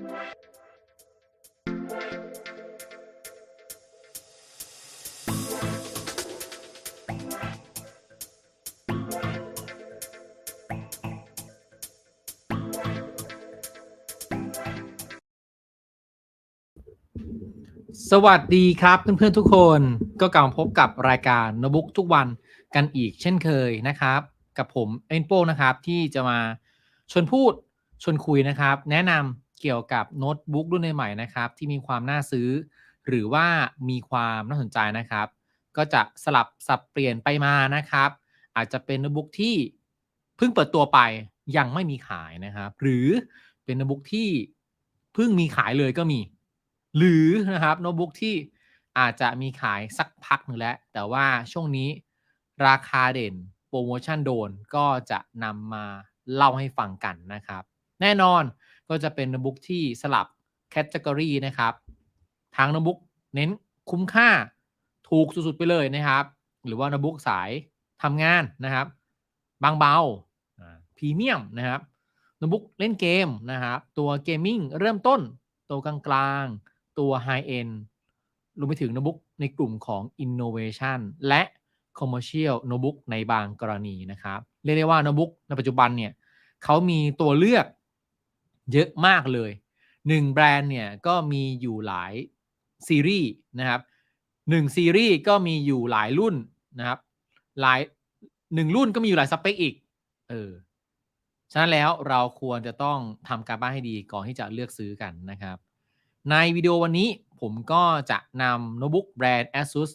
สวัสดีครับเพื่อนๆทุกคนก็กลับมาพบกับรายการโนบุกทุกวันกันอีกเช่นเคยนะครับ กับผมเอ็นโป้นะครับที่จะมาชวนพูดชวนคุยนะครับ แนะนำ เกี่ยวกับโน้ตบุ๊กรุ่นใหม่ๆนะครับ ที่มีความน่าซื้อ หรือว่ามีความน่าสนใจนะครับ ก็จะสลับสับเปลี่ยนไปมานะครับ อาจจะเป็นโน้ตบุ๊กที่เพิ่งเปิดตัวไปยังไม่มีขายนะครับ หรือเป็นโน้ตบุ๊กที่เพิ่งมีขายเลยก็มี หรือนะครับโน้ตบุ๊กที่อาจจะมีขายสักพักหนึ่งแล้ว แต่ว่าช่วงนี้ราคาเด่นโปรโมชั่นโดนก็จะนำมาเล่าให้ฟังกันนะครับ แน่นอน ก็จะเป็นโน้ตบุ๊กที่สลับแคตตากรีนะครับทางโน้ตบุ๊กเน้นคุ้มค่าถูกสุดๆไปเลยนะครับ หรือว่าโน้ตบุ๊กสายทำงานนะครับ บางเบาพรีเมียมนะครับโน้ตบุ๊กเล่นเกมนะครับ ตัวเกมมิ่งเริ่มต้น ตัวกลางๆ ตัว High End รวมไปถึงโน้ตบุ๊กในกลุ่มของ Innovation และ Commercial โน้ตบุ๊กในบางกรณีนะครับ เรียกได้ว่าโน้ตบุ๊กในปัจจุบันเนี่ยเขามีตัวเลือก เยอะมากเลยหนึ่งแบรนด์เนี่ยก็มีอยู่หลายซีรีส์นะครับหนึ่งซีรีส์ก็มีอยู่หลายรุ่นนะครับหลายหนึ่งรุ่นก็มีอยู่หลายสเปคอีกเออฉะนั้นแล้วเราควรจะต้องทำการบ้านให้ดีก่อนที่จะเลือกซื้อกันนะครับ ในวิดีโอวันนี้ผมก็จะนำโน้ตบุ๊กแบรนด์ ASUS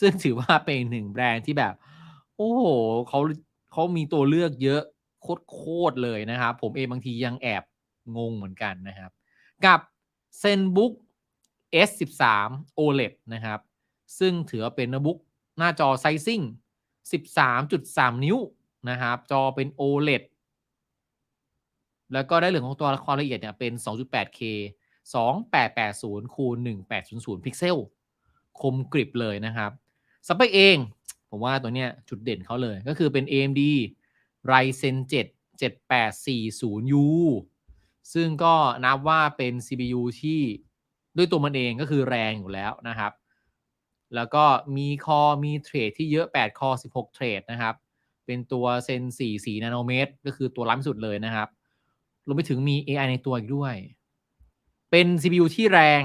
ซึ่งถือว่าเป็นหนึ่งแบรนด์ที่แบบ โอ้โหเขาเขามีตัวเลือกเยอะโคตรเลยนะครับ ผมเองบางทียังแอบ งงเหมือนกันนะครับ กับ ZenBook S13 OLED นะครับ ซึ่งถือว่าเป็นโน้ตบุ๊กหน้าจอไซซิ่ง 13.3 นิ้วนะครับ จอเป็น OLED แล้วก็ได้เหลืองของตัวความละเอียดเนี่ยเป็น 2.8K 2880คูณ1800 พิกเซล คมกริบเลยนะครับสเปคเอง ผมว่าตัวเนี้ยจุดเด่นเขาเลยก็คือเป็น AMD Ryzen 7 7840U ซึ่งก็นับว่าเป็น CPU ที่ด้วยตัวมันเองก็คือแรงอยู่แล้วนะครับ แล้วก็มีคอมีเทรดที่เยอะ 8 คอ 16 เทรดนะครับ เป็นตัว Zen 4 4นาโนเมตร ก็คือตัวล้ำสุดเลยนะครับรวมไปถึงมี AI ในตัวอีกด้วย เป็น CPU ที่แรง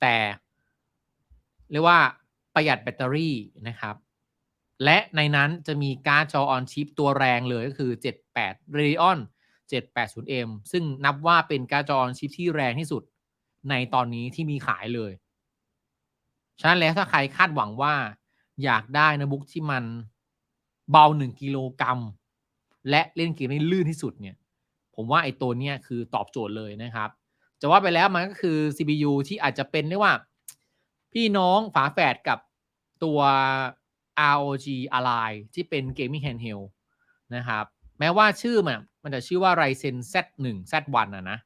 แต่เรียกว่าประหยัดแบตเตอรี่นะครับ และในนั้นจะมีการ์ดจอออนชิปตัวแรงเลยก็คือ 78 Radeon 780M ซึ่งนับว่าเป็นการ์ดจอออนชิปที่แรงที่สุดในตอนนี้ที่มีขายเลย ฉะนั้นแล้วถ้าใครคาดหวังว่าอยากได้น้ตบุ๊กที่มันเบา 1 กิโลกรัม และเล่นเกมได้ลื่นที่สุดเนี่ย ผมว่าไอ้ตัวเนี้ยคือตอบโจทย์เลยนะครับ จะว่าไปแล้วมันก็คือ CPU ที่อาจจะเป็นเรียกว่า พี่น้องฝาแฝดกับตัว ROG Ally ที่เป็น Gaming Handheld นะครับ แม้ว่าชื่อมันมันจะชื่อว่า Ryzen Z1 Z1 นะนะ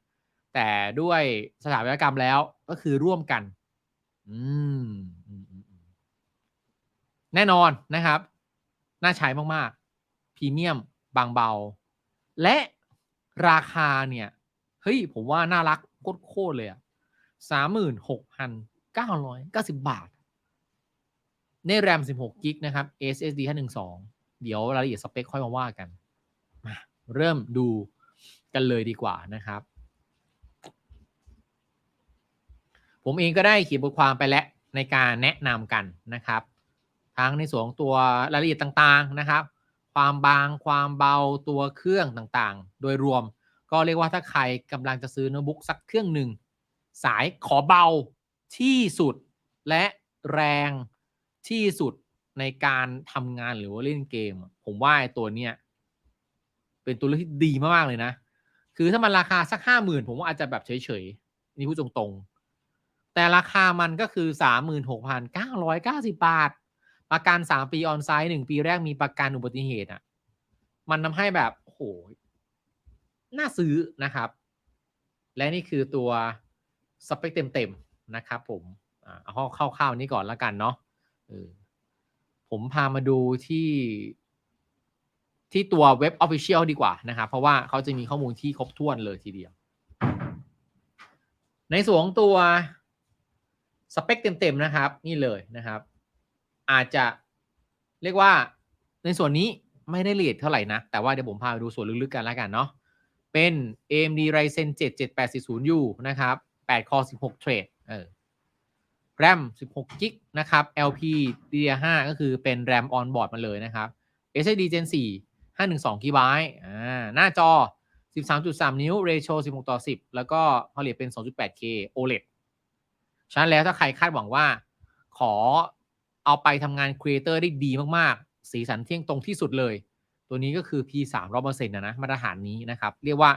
แต่ด้วยสถาปัตยกรรมแล้วก็คือร่วมกัน อืม แน่นอนนะครับ น่าใช้มากๆพรีเมียมบางเบา และราคาเนี่ย เฮ้ย ผมว่าน่ารักโคตรเลยอะสามหมื่นหกพันเก้าร้อยเก้าสิบบาทในแรมสิบหกกิกนะครับ SSD ห้าหนึ่งสองเดี๋ยวรายละเอียดสเปคค่อยมาว่ากัน เริ่มดูกันเลยดีกว่านะครับ ผมเองก็ได้เขียนบทความไปแล้วในการแนะนำกันนะครับ ทั้งในส่วนตัวรายละเอียดต่างๆนะครับ ความบางความเบาตัวเครื่องต่างๆ โดยรวมก็เรียกว่าถ้าใครกำลังจะซื้อโน้ตบุ๊กสักเครื่องหนึ่งสายขอเบาที่สุดและแรงที่สุดในการทำงานหรือว่าเล่นเกม ผมว่าตัวเนี้ย เป็นตัวเลือกที่ดีมากๆเลยนะ คือถ้ามันราคาสักห้าหมื่นผมว่าอาจจะแบบเฉยๆ นี่พูดตรงๆ แต่ราคามันก็คือสามหมื่นหกพันเก้าร้อยเก้าสิบบาท ประกันสามปีออนไซต์หนึ่งปีแรกมีประกันอุบัติเหตุอะ มันทำให้แบบโอ้โหน่าซื้อนะครับ และนี่คือตัวสเปคเต็มๆนะครับผมเอาเข้าเข้าๆนี้ก่อนแล้วกันเนาะผมพามาดูที่ ที่ตัวเว็บ Official ดีกว่านะครับเพราะว่าเขาจะมีข้อมูลที่ครบถ้วนเลยทีเดียว ในส่วนของตัวสเปคเต็มๆนะครับนี่เลยนะครับ อาจจะเรียกว่าในส่วนนี้ไม่ได้ละเอียดเท่าไหร่นะ แต่ว่าเดี๋ยวผมพาไปดูส่วนลึกๆกันแล้วกันเนาะเป็น AMD Ryzen 7 7840U นะครับ8 core 16 thread เออ RAM 16 g b นะครับ LP DDR5 ก็คือเป็น RAM on board มาเลยนะครับ SSD Gen 4 512 GB อ่าหน้าจอ 13.3 นิ้ว ratio 16 ต่อ 10 แล้วก็ผลิตเป็น 2.8K OLED ฉะนั้นแล้วถ้าใครคาดหวังว่า ขอเอาไปทำงานครีเอเตอร์ได้ดีมาก ๆ สีสันเที่ยงตรงที่สุดเลย ตัวนี้ก็คือ P 3 0 0นะนะมาตรฐานนี้นะครับ เรียกว่า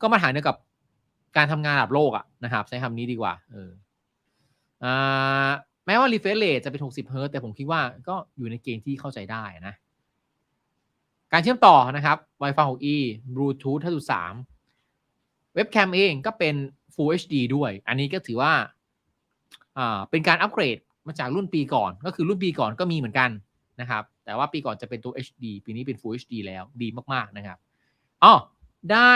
ก็มาตรฐานเดียวกับการทำงานระดับโลกอะนะครับใช้คำนี้ดีกว่าเอออ่าแม้ว่า refresh rate จะเป็น 60 Hz แต่ผมคิดว่าก็อยู่ในเกณฑ์ที่เข้าใจได้นะ การเชื่อมต่อนะครับ Wi-Fi 6E Bluetooth 5.3 เว็บแคมเองก็เป็น Full HD ด้วย อันนี้ก็ถือว่าอ่าเป็นการอัปเกรดมาจากรุ่นปีก่อน ก็คือรุ่นปีก่อนก็มีเหมือนกันนะครับ แต่ว่าปีก่อนจะเป็นตัว HD ปีนี้เป็น Full HD แล้วดีมากๆนะครับอ๋อได้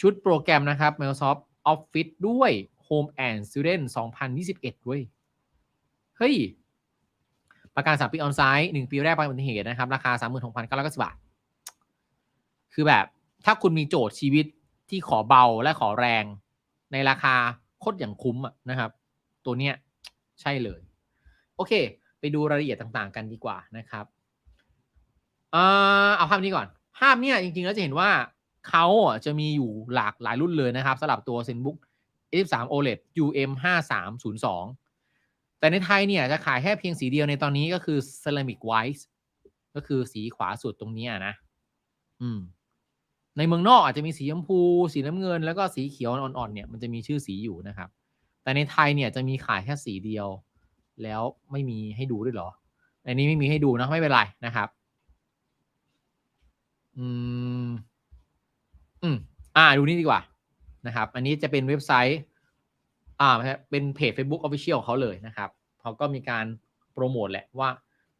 ชุดโปรแกรมนะครับ Microsoft Office ด้วย Home and Student 2021 ด้วย เฮ้ย ประกัน3ปีออนไซต์1ปีแรกประกันอุบัติเหตุนะครับ ราคา 36,990 บาท คือแบบ ถ้าคุณมีโจทย์ชีวิตที่ขอเบาและขอแรง ในราคาโคตรอย่างคุ้มอะนะครับ ตัวเนี้ยใช่เลย โอเค ไปดูรายละเอียดต่างๆ กันดีกว่านะครับเออเอาภาพนี้ก่อน ภาพเนี้ยจริงๆแล้วจะเห็นว่าเขาจะมีอยู่หลากหลายรุ่นเลยนะครับสำหรับตัว ZenBook A13 OLED UM 5302แต่ในไทยเนี่ยจะขายแค่เพียงสีเดียวในตอนนี้ก็คือ Ceramic White ก็คือสีขวาสุดตรงนี้นะ อืม ในเมืองนอกอาจจะมีสีชมพู สีน้ำเงิน แล้วก็สีเขียวอ่อนๆเนี่ยมันจะมีชื่อสีอยู่นะครับ แต่ในไทยเนี่ยจะมีขายแค่สีเดียว แล้วไม่มีให้ดูด้วยเหรอในนี้ไม่มีให้ดูนะไม่เป็นไรนะครับอืมอืมอ่าดูนี่ดีกว่านะครับ อันนี้จะเป็นเว็บไซต์ อ่าเป็นเพจ Facebook Official ของเขาเลยนะครับเขาก็มีการโปรโมทแหละว่า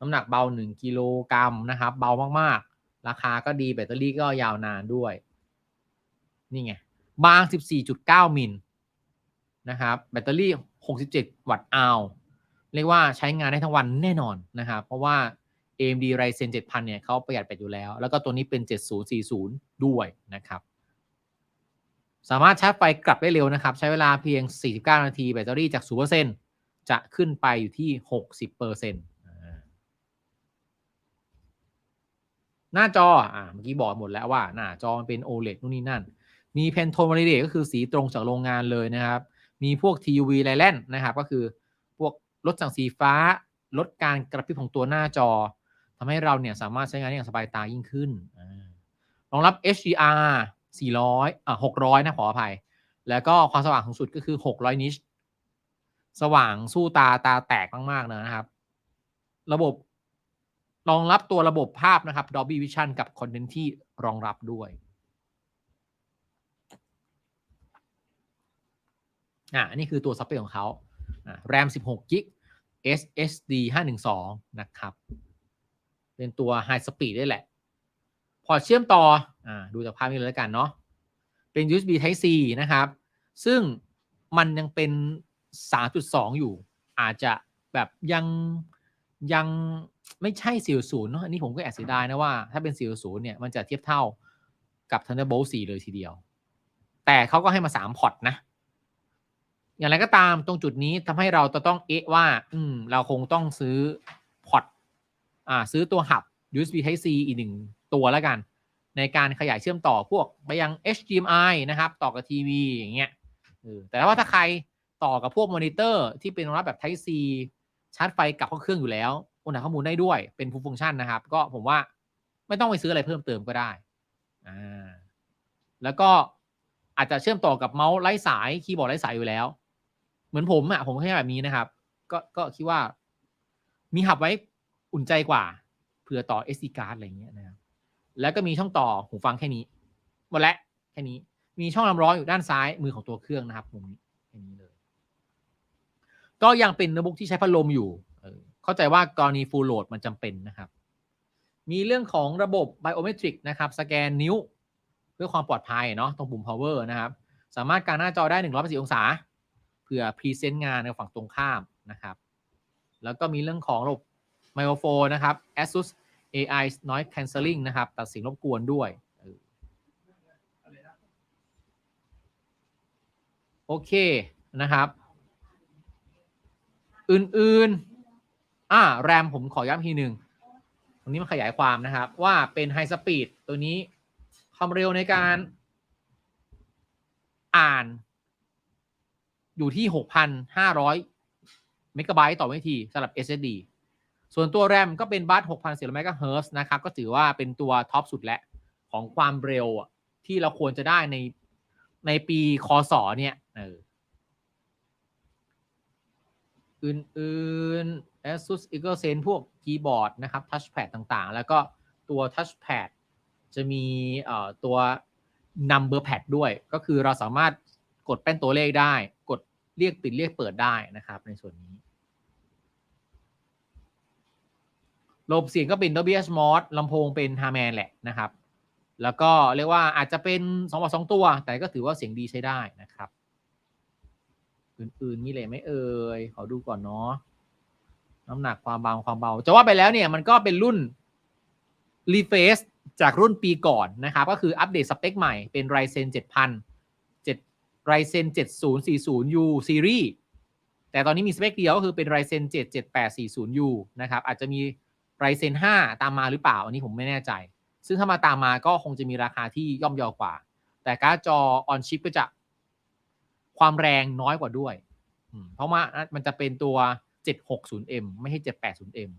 น้ำหนักเบา 1กิโลกรัมนะครับ เบามาก ราคาก็ดีแบตเตอรี่ก็ยาวนานด้วย นี่ไง บาง 14.9 มิลนะครับ แบตเตอรี่ 67 วัตต์อาวเรียกว่าใช้งานได้ทั้งวันแน่นอนนะครับ เพราะว่า AMD Ryzen 7000 เนี่ยเขาประหยัดแบตอยู่แล้ว แล้วก็ตัวนี้เป็น 7040 ด้วยนะครับ สามารถชาร์จไฟกลับได้เร็วนะครับ ใช้เวลาเพียง 49 นาที แบตเตอรี่จาก 0%จะขึ้นไปอยู่ที่ 60% หน้าจออ่าเมื่อกี้บอกหมดแล้วว่าหน้าจอมันเป็น OLED นู่นนี่นั่น มี Pantone Validate ก็คือสีตรงจากโรงงานเลยนะครับ มีพวก TUV l i l a n นะครับ ก็คือพวกลดแสงสีฟ้า ลดการกระพริบของตัวหน้าจอทำให้เราเนี่ยสามารถใช้งานได้อย่างสบายตายิ่งขึ้นรองรับ HDR 400อ่า600 นะขออภัย แล้วก็ความสว่างสูงสุดก็คือ 600 นิช สว่างสู้ตาตาแตกมาก ๆ นะครับ ระบบ รองรับตัวระบบภาพนะครับ Dolby Vision กับคอนเทนต์ที่รองรับด้วยอ่าอันนี้คือตัวซับเปของเขาอ่า RAM 16 g b SSD 512 นะครับ เป็นตัว High Speed ได้แหละ พอเชื่อมต่ออ่าดูจากภาพนี้เลยแล้วกันเนาะ เป็น USB Type C นะครับ ซึ่งมันยังเป็น 3.2 อยู่ อาจจะแบบยังยัง ไม่ใช่40เนาะอันนี้ผมก็แอบเสียดายนะว่า ถ้าเป็น40เนี่ยมันจะเทียบเท่ากับ Thunderbolt 4 เลยทีเดียว แต่เขาก็ให้มา3พอร์ตนะ อย่างไรก็ตามตรงจุดนี้ทำให้เราต้องเอะว่า อืม เราคงต้องซื้อพอร์ตอ่า ซื้อตัวหับ USB Type C อีกหนึ่งตัวแล้วกัน ในการขยายเชื่อมต่อพวกไปยัง HDMI นะครับ ต่อกับทีวีอย่างเงี้ยแต่ว่าถ้าใครต่อกับพวกมอนิเตอร์ที่เป็นรองรับแบบ Type C ชาร์จไฟกลับเข้าเครื่องอยู่แล้ว โอนข้อมูลได้ด้วยเป็นฟูลฟังก์ชันนะครับ ก็ผมว่าไม่ต้องไปซื้ออะไรเพิ่มเติมก็ได้อ่าแล้วก็อาจจะเชื่อมต่อกับเมาส์ไร้สายคีย์บอร์ดไร้สายอยู่แล้ว เหมือนผมอะผมแค่แบบนี้นะครับ ก็ก็คิดว่า มีหับไว้อุ่นใจกว่าเผื่อต่อ SD card อะไรเงี้ยนะครับแล้วก็มีช่องต่อหูฟังแค่นี้หมดแล้วแค่นี้มีช่องลำร้อนอยู่ด้านซ้ายมือของตัวเครื่องนะครับมุมนี้แค่นี้เลย ก็ยังเป็นโน้ตบุ๊กที่ใช้พัดลมอยู่ เข้าใจว่ากรณี full load มันจำเป็นนะครับ มีเรื่องของระบบ biometric นะครับ สแกนนิ้ว เพื่อความปลอดภัยเนาะตรงปุ่ม power นะครับ สามารถการหน้าจอได้180องศาเพื่อพรีเซนต์งานในฝั่งตรงข้ามนะครับ แล้วก็มีเรื่องของระบบไมโครโฟนนะครับ ASUS AI Noise Cancelling นะครับ ตัดเสียงรบกวนด้วยโอเคนะครับ อื่นๆ อ่าแรมผมขอย้ำทีหนึ่งตรงนี้มันขยายความนะครับ ว่าเป็นไฮสปีดตัวนี้ความเร็วในการอ่าน อยู่ที่ 6,500 เมกะไบต์ต่อวินาทีสำหรับ SSD ส่วนตัวแรมก็เป็นบัส6,400เมกะเฮิร์นะครับ ก็ถือว่าเป็นตัวท็อปสุดแล้วของความเร็วที่เราควรจะได้ในในปีคศเนี่ยเออ อื่นๆ ASUS Eagle Sense พวกคีย์บอร์ดนะครับทัชแพดต่างๆ แล้วก็ตัวทัชแพดจะมีตัว number pad ด้วย ก็คือเราสามารถกดแป้นตัวเลขได้ กดเรียกปิดเรียกเปิดได้นะครับในส่วนนี้ระบบเสียงก็เป็น Dolby Atmos ลำโพงเป็น Harman แหละนะครับ แล้วก็เรียกว่าอาจจะเป็น2ต่อ2ตัว แต่ก็ถือว่าเสียงดีใช้ได้นะครับ อื่นๆ มีอะไรไหมเอ่ย ขอดูก่อนเนาะ น้ำหนักความบางความเบา จะว่าไปแล้วเนี่ยมันก็เป็นรุ่นรีเฟซจากรุ่นปีก่อนนะครับ ก็คืออัปเดตสเปคใหม่เป็น Ryzen 7000 7 Ryzen 7040U Series แต่ตอนนี้มีสเปคเดียวก็คือเป็น Ryzen 7 7840U นะครับ อาจจะมี Ryzen 5 ตามมาหรือเปล่า อันนี้ผมไม่แน่ใจ ซึ่งถ้ามาตามมาก็คงจะมีราคาที่ย่อมเยาวกว่า แต่การ์ดจอ on chip ก็จะ ความแรงน้อยกว่าด้วย เพราะว่ามันจะเป็นตัว 760M ไม่ใช่ 780M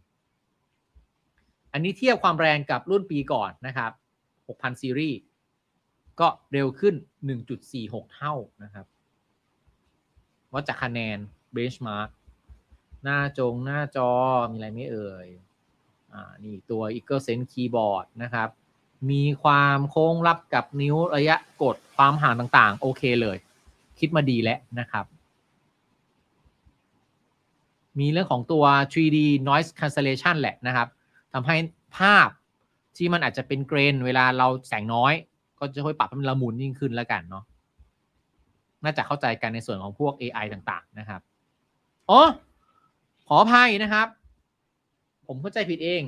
อันนี้เทียบความแรงกับรุ่นปีก่อนนะครับ 6,000 ซีรีส์ ก็เร็วขึ้น 1.46 เท่านะครับวัดจากคะแนน benchmark หน้าจงหน้าจอมีอะไรไม่เอ่ย อ่า นี่ตัว Eagle Sense Keyboard นะครับ มีความโค้งรับกับนิ้วระยะกดความห่างต่างๆ โอเคเลย คิดมาดีแล้วนะครับ มีเรื่องของตัว 3D noise cancellation แหละนะครับทำให้ภาพที่มันอาจจะเป็นเกรน เวลาเราแสงน้อย ก็จะค่อยปรับให้มันละมุนยิ่งขึ้นแล้วกันเนาะน่าจะเข้าใจกันในส่วนของพวก AI ต่างๆนะครับอ๋อขออภัยนะครับ ผมเข้าใจผิดเอง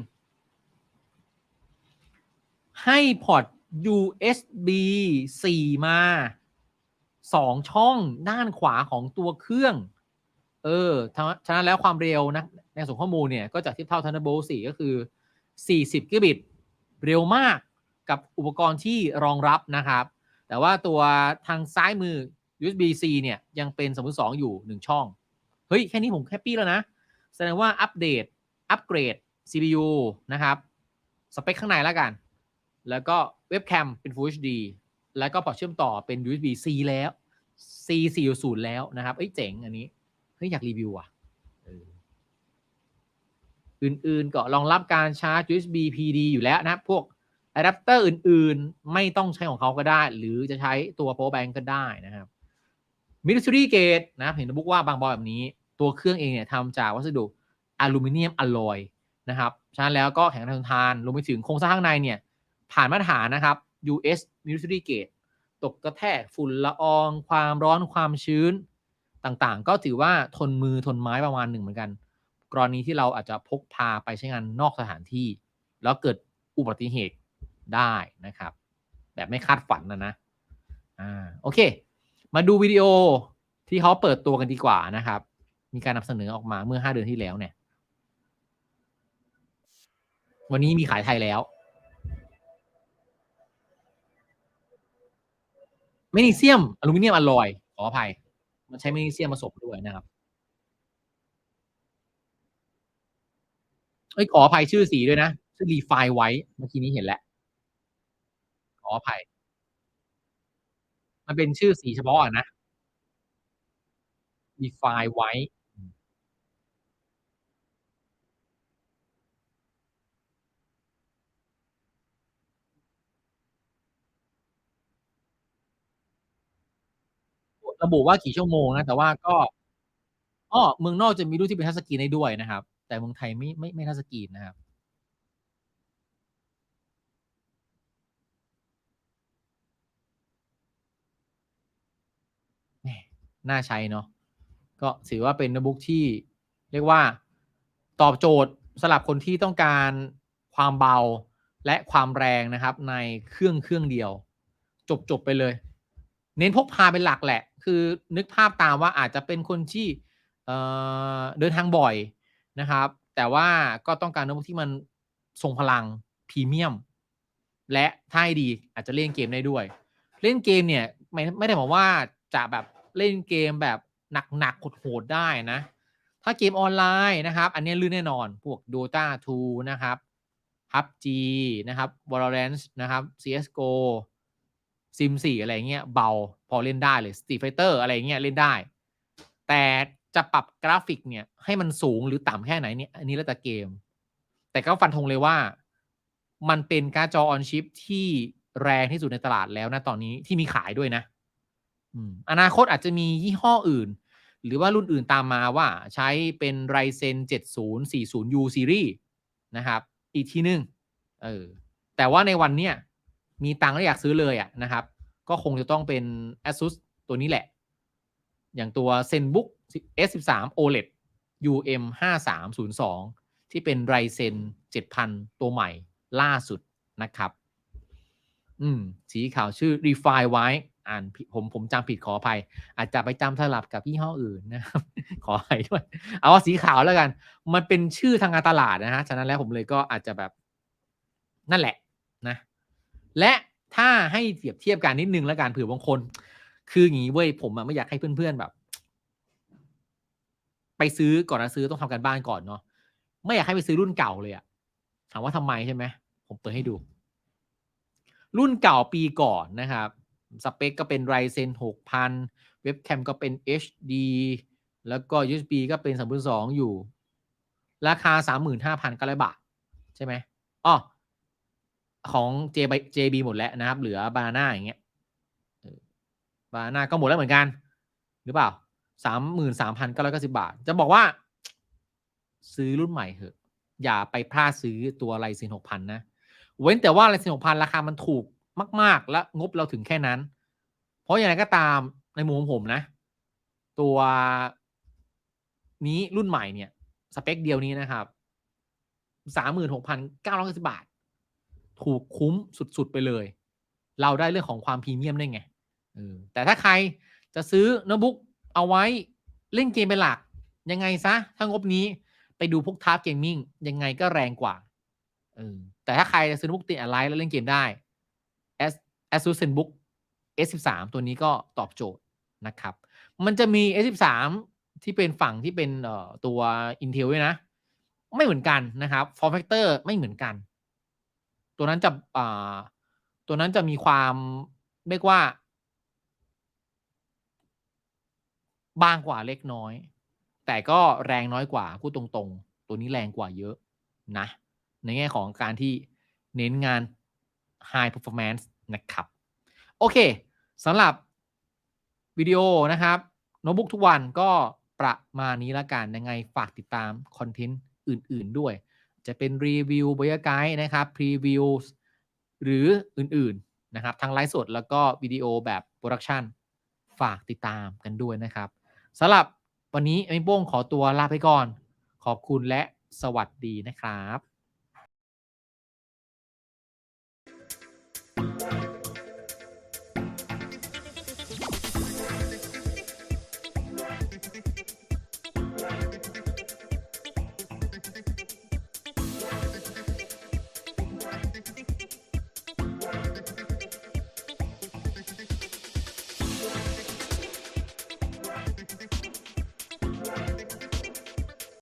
ให้พอร์ต USB 4 มา สองช่องด้านขวาของตัวเครื่อง เออฉะนั้นแล้วความเร็วนะในส่งข้อมูลเนี่ย ก็จะเทียบเท่า Thunderbolt 4 ก็คือ 40 กิกะบิต เร็วมากกับอุปกรณ์ที่รองรับนะครับ แต่ว่าตัวทางซ้ายมือ USB C เนี่ย ยังเป็นสมมติ2อยู่ 1 ช่อง เฮ้ย แค่นี้ผมแฮปปี้แล้วนะ แสดงว่าอัปเดต อัปเกรด CPU นะครับ สเปคข้างในแล้วกัน แล้วก็เว็บแคมเป็น Full HD แล้วก็พอร์ตเชื่อมต่อเป็น USB C แล้ว C 4.0แล้วนะครับ เอ้ยเจ๋งอันนี้ เฮ้ยอยากรีวิวอะเอออื่นๆก็รองรับการชาร์จ USB PD อยู่แล้วนะพวกอะแดปเตอร์อื่นๆ ไม่ต้องใช้ของเขาก็ได้ หรือจะใช้ตัว power bank ก็ได้นะครับ military grade นะครับเห็นบุ๊กว่าบางบอยแบบนี้ ตัวเครื่องเองเนี่ยทำจากวัสดุอลูมิเนียมอลลอยนะครับฉะนั้นแล้วก็แข็งแรงทนทานรวมไปถึงโครงสร้างข้างในเนี่ย ผ่านมาตรฐานนะครับ US military grade ตกกระแทกฝุ่นละออง ความร้อนความชื้นต่างๆ ก็ถือว่าทนมือทนไม้ประมาณหนึ่งเหมือนกัน กรณีที่เราอาจจะพกพาไปใช้งานนอกสถานที่ แล้วเกิดอุบัติเหตุได้นะครับ แบบไม่คาดฝันนะนะอ่าโอเค มาดูวิดีโอที่เขาเปิดตัวกันดีกว่านะครับ มีการนำเสนอออกมาเมื่อ 5 เดือนที่แล้วเนี่ย วันนี้มีขายไทยแล้ว แมกนีเซียมอลูมิเนียมอลลอยขออภัย มันใช้แมกนีเซียมผสมด้วยนะครับเอ้ยขออภัยชื่อสีด้วยนะชื่อรีไฟไว้เมื่อกี้นี้เห็นแล้ว ขออภัย มันเป็นชื่อสีเฉพาะอะนะรีไฟไว้ ระบุว่ากี่ชั่วโมงนะ แต่ว่าก็อ้อเมืองนอกจะมีรุ่นที่เป็นทัชสกรีนได้ด้วยนะครับ แต่เมืองไทยไม่ไม่ไม่ทัชสกรีนนะครับน่าใช้เนาะก็ถือว่าเป็นโน้ตบุ๊กที่เรียกว่าตอบโจทย์สำหรับคนที่ต้องการความเบาและความแรงนะครับ ในเครื่องเครื่องเดียว จบจบไปเลย เน้นพกพาเป็นหลักแหละ คือนึกภาพตามว่าอาจจะเป็นคนที่เเดินทางบ่อยนะครับ แต่ว่าก็ต้องการโน้ตบุ๊กที่มันทรงพลังพรีเมียม และถ้าให้ดีอาจจะเล่นเกมได้ด้วย เล่นเกมเนี่ยไม่ไม่ได้บอกว่าจะแบบเล่นเกมแบบหนักๆโหดๆได้นะ ถ้าเกมออนไลน์นะครับ อันนี้ลื่นแน่นอน พวก Dota 2 นะครับ PUBG นะครับ Valorant นะครับ CSGO Sim 4อะไรเงี้ยเบาพอเล่นได้เลย Street Fighter อะไรเงี้ยเล่นได้ แต่จะปรับกราฟิกเนี่ยให้มันสูงหรือต่ำแค่ไหนเนี่ยอันนี้แล้วแต่เกม แต่ก็ฟันธงเลยว่า มันเป็นการ์ดจอออนชิปที่แรงที่สุดในตลาดแล้วนะตอนนี้ที่มีขายด้วยนะอนาคตอาจจะมียี่ห้ออื่น หรือว่ารุ่นอื่นตามมาว่าใช้เป็น Ryzen 7040U Series นะครับ อีกทีหนึ่งเออแต่ว่าในวันเนี้ย มีตังค์แล้วอยากซื้อเลยอะนะครับ ก็คงจะต้องเป็น ASUS ตัวนี้แหละ อย่างตัว ZenBook S13 OLED UM 5302ที่เป็น Ryzen 7000 ตัวใหม่ล่าสุดนะครับ อืม สีขาวชื่อ Refine ไว้อ่านผมผมจำผิดขออภัย อาจจะไปจำสลับกับยี่ห้ออื่นนะครับ ขออภัยด้วย เอาว่าสีขาวแล้วกัน มันเป็นชื่อทางการตลาดนะฮะ ฉะนั้นแล้วผมเลยก็อาจจะแบบ นั่นแหละ และถ้าให้เปรียบเทียบกันนิดนึงแล้วกันเผื่อบางคน คืออย่างนี้เว้ยผมอะไม่อยากให้เพื่อนๆแบบ ไปซื้อก่อนนะซื้อต้องทำการบ้านก่อนเนาะไม่อยากให้ไปซื้อรุ่นเก่าเลยอะถามว่าทำไมใช่ไหมผมเปิดให้ดู รุ่นเก่าปีก่อนนะครับ สเปคก็เป็น Ryzen 6000เว็บแคมก็เป็น HD แล้วก็ USB ก็เป็น3.2องอยู่ ราคา35,900บาท ใช่ไหมอ๋อ ของ JB JB หมดแล้วนะครับ เหลือบาน่าอย่างเงี้ยบาน่าก็หมดแล้วเหมือนกัน หรือเปล่า33,990บาท จะบอกว่า ซื้อรุ่นใหม่เถอะ อย่าไปพลาดซื้อตัว Ryzen 6000นนะ เว้นแต่ว่า Ryzen 6000ราคามันถูกมาก ๆ และงบเราถึงแค่นั้น เพราะอย่างไรก็ตามในมุมของผมนะ ตัวนี้รุ่นใหม่เนี่ย สเปคเดียวนี้นะครับ36,990บาท ถูกคุ้มสุดๆไปเลย เราได้เรื่องของความพรีเมียมได้ไงแต่ถ้าใครจะซื้อโน้ตบุ๊กเอาไว้เล่นเกมเป็นหลัก ยังไงซะ ถ้างบนี้ไปดูพวกทาร์เกมมิ่งยังไงก็แรงกว่าเออแต่ถ้าใครจะซื้อโน้ตบุ๊กติดอะไรแล้วเล่นเกมได้ Asus ZenBook S13 ตัวนี้ก็ตอบโจทย์นะครับ มันจะมี S13 ที่เป็นฝั่งที่เป็นตัว Intel ด้วยนะ ไม่เหมือนกันนะครับ form factor ไม่เหมือนกัน ตัวนั้นจะอ่าตัวนั้นจะมีความเรียกว่า บางกว่าเล็กน้อย แต่ก็แรงน้อยกว่าพูดตรงๆ ตัวนี้แรงกว่าเยอะนะ ในแง่ของการที่เน้นงาน high performance นะครับ โอเคสำหรับวิดีโอนะครับโน้ตบุ๊กทุกวันก็ประมาณนี้ละกันยังไงฝากติดตามคอนเทนต์อื่น ๆ ด้วย จะเป็นรีวิวบรรยไกด์นะครับพรีวิวหรืออื่นๆนะครับทั้งไลฟ์สดแล้วก็วิดีโอแบบโปรดักชันฝากติดตามกันด้วยนะครับสำหรับวันนี้ไอ้โป้งขอตัวลาไปก่อน ขอบคุณและสวัสดีนะครับ